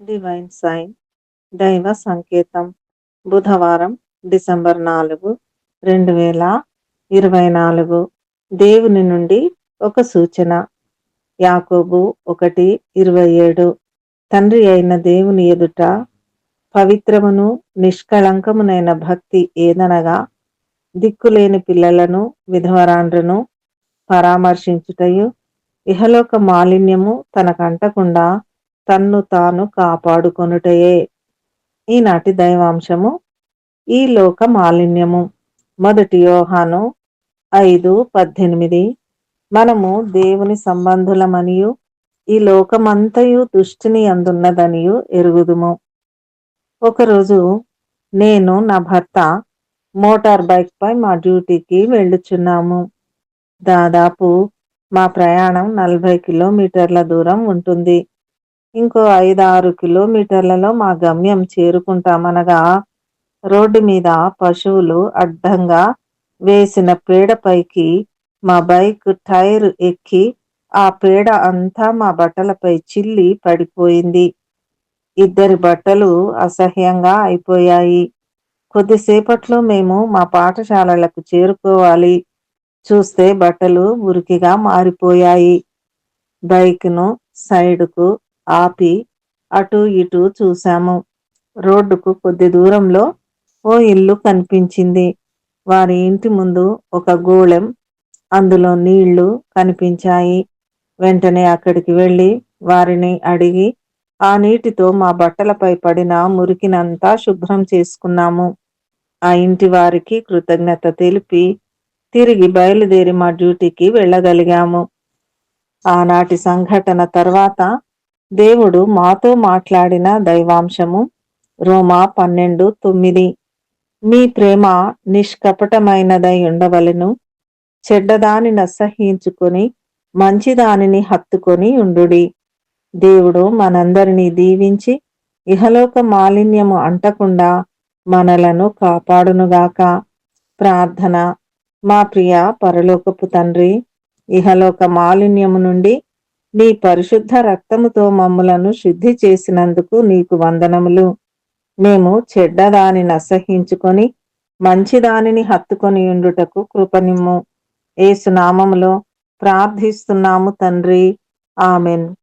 Divine sign దైవ సంకేతం. బుధవారం డిసెంబర్ నాలుగు రెండు వేల ఇరవై నాలుగు. దేవుని నుండి ఒక సూచన. యాకోబు ఒకటి ఇరవై ఏడు. తండ్రి అయిన దేవుని ఎదుట పవిత్రమును నిష్కళంకమునైన భక్తి ఏదనగా దిక్కులేని పిల్లలను విధవరాండ్రను పరామర్శించుటయు ఇహలోక మాలిన్యము తనకంటకుండా తన్ను తాను కాపాడుకొనుటయే. ఈనాటి దైవాంశము ఈ లోక మాలిన్యము. మొదటి యోహాను ఐదు పద్దెనిమిది. మనము దేవుని సంబంధులమనియు ఈ లోకమంతయు దుష్టిని అందున్నదనియు ఎరుగుదుము. ఒకరోజు నేను నా భర్త మోటార్ బైక్ పై మా డ్యూటీకి వెళ్ళుచున్నాము. దాదాపు మా ప్రయాణం నలభై కిలోమీటర్ల దూరం ఉంటుంది. ఇంకో ఐదు ఆరు కిలోమీటర్లలో మా గమ్యం చేరుకుంటామనగా రోడ్డు మీద పశువులు అడ్డంగా వేసిన పేడపైకి మా బైక్ టైర్ ఎక్కి ఆ పేడ అంతా మా బట్టలపై చిల్లి పడిపోయింది. ఇద్దరి బట్టలు అసహ్యంగా అయిపోయాయి. కొద్దిసేపట్లో మేము మా పాఠశాలలకు చేరుకోవాలి. చూస్తే బట్టలు మురికిగా మారిపోయాయి. బైక్ను సైడ్కు ఆపి అటు ఇటు చూశాము. రోడ్డుకు కొద్ది దూరంలో ఓ ఇల్లు కనిపించింది. వారి ఇంటి ముందు ఒక గోళెం అందులో నీళ్ళు కనిపించాయి. వెంటనే అక్కడికి వెళ్ళి వారిని అడిగి ఆ నీటితో మా బట్టలపై పడిన మురికినంతా శుభ్రం చేసుకున్నాము ఆ ఇంటి వారికి కృతజ్ఞత తెలిపి తిరిగి బయలుదేరి మా డ్యూటీకి వెళ్ళగలిగాము. ఆనాటి సంఘటన తర్వాత దేవుడు మాతో మాట్లాడిన దైవాంశము రోమా పన్నెండు తొమ్మిది. మీ ప్రేమ నిష్కపటమైనదై ఉండవలను. చెడ్డదాని అసహ్యించుకొని మంచిదానిని హత్తుకొని ఉండుడి. దేవుడు మనందరినీ దీవించి ఇహలోక మాలిన్యము అంటకుండా మనలను కాపాడునుగాక. ప్రార్థన. మా ప్రియ పరలోకపు తండ్రి ఇహలోక మాలిన్యము నుండి నీ పరిశుద్ధ రక్తముతో మమ్ములను శుద్ధి చేసినందుకు నీకు వందనములు. మేము చెడ్డదానిని అసహించుకొని మంచిదానిని హత్తుకొని ఉండుటకు కృపనిమ్ము. ఏసునామములో ప్రార్థిస్తున్నాము తండ్రి. ఆమెన్.